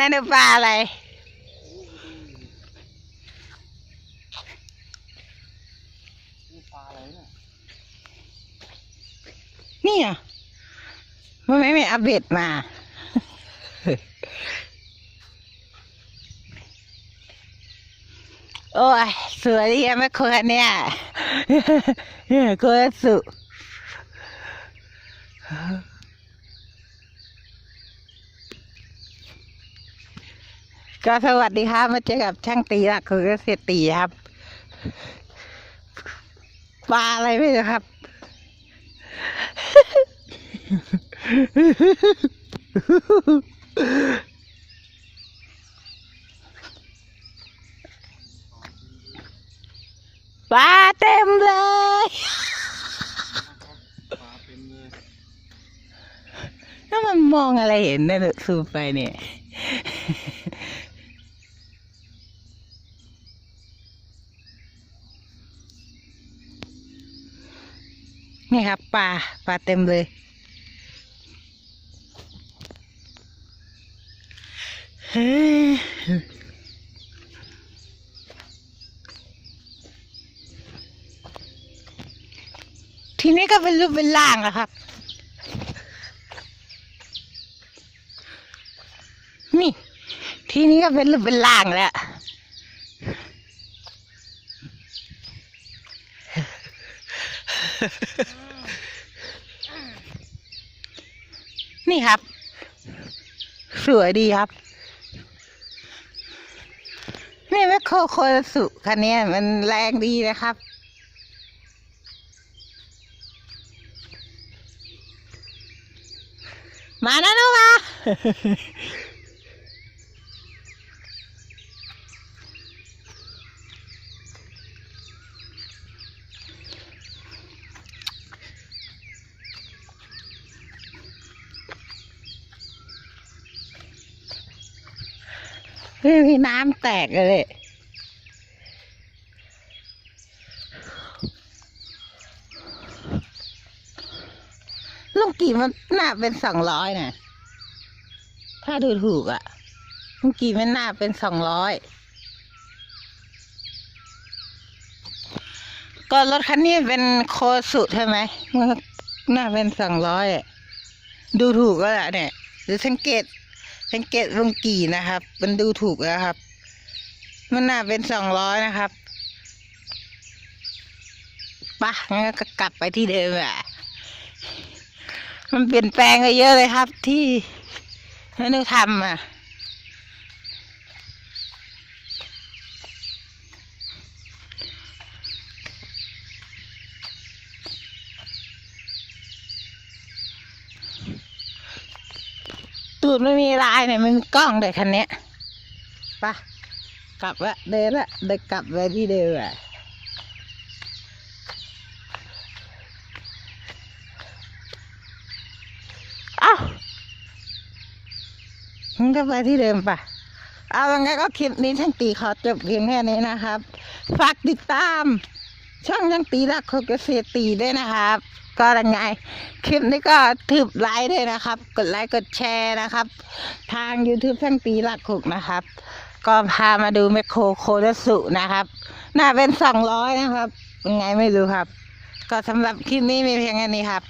นั่นะปลาอะไรนี่ยปลาอะไร นี่อะมันไม่ไม่อัปเดตมา โอ้ยสวยดีอะแม่คนเนี่ยเนี่ยคตรสุ ก็สวัสดีครับมาเจอกับช่างตีละคือเกษตรตีครับปลาอะไรไม่รู้ครับ ปลาเต็มเลยปลาเต็มเลยแล้วมันมองอะไรเห็นเนี่ยซูมไปเนี่ย นี่ครับปลาปลาเต็มเลย เฮ้ทีนี้ก็เป็นรูปเป็นร่างแล้วครับ นี่ ทีนี้ก็เป็นรูปเป็นร่างแล้ว นี่ครับ สวยดีครับ นี่แมคโครโคลสุคันนี้มันแรงดีนะครับมานะลูกมา ไม่มีน้ำแตกเลยลุงกี่มันหน่าเป็นสองร้อยนะถ้าดูถูกอะลุงกี่มันหน่าเป็นสองร้อยก็รถคันนี้เป็นโคสุใช่ไหมมันก็น่าเป็นสองร้อยดูถูกก็แหละเนี่ยหรือสังเกต สังเกตลงกี่นะครับ มันดูถูกแล้วครับ มันน่าเป็นสองร้อยนะครับปะงั้นก็กลับไปที่เดิมอะ มันเปลี่ยนแปลงไปเยอะเลยครับ ที่ให้หนูทำอะ ตูดไม่มีลายเนี่ยไม่มีกล้องเลยคันนี้ไปะกลับละเดินละเดินกลับไปที่เดิมอะเอ้ามันก็ไปที่เดิมปะเอายังไงก็คลิปนี้ช่างตีขอจบเพียงแค่นี้นะครับ ฝากติดตาม ช่องช่างตีรักโคนเกษตรตีด้วยนะครับ ก็ยังไง คลิปนี้ก็ถืบไลค์ด้วยนะครับ กดไลค์กดแชร์นะครับ ทาง YouTube ช่างตีหลักหกนะครับ ก็พามาดูแมคโครโคดสุนะครับน่าเป็นสองร้อยนะครับยังไงไม่รู้ครับ ก็สำหรับคลิปนี้มีเพียงแค่นี้ครับ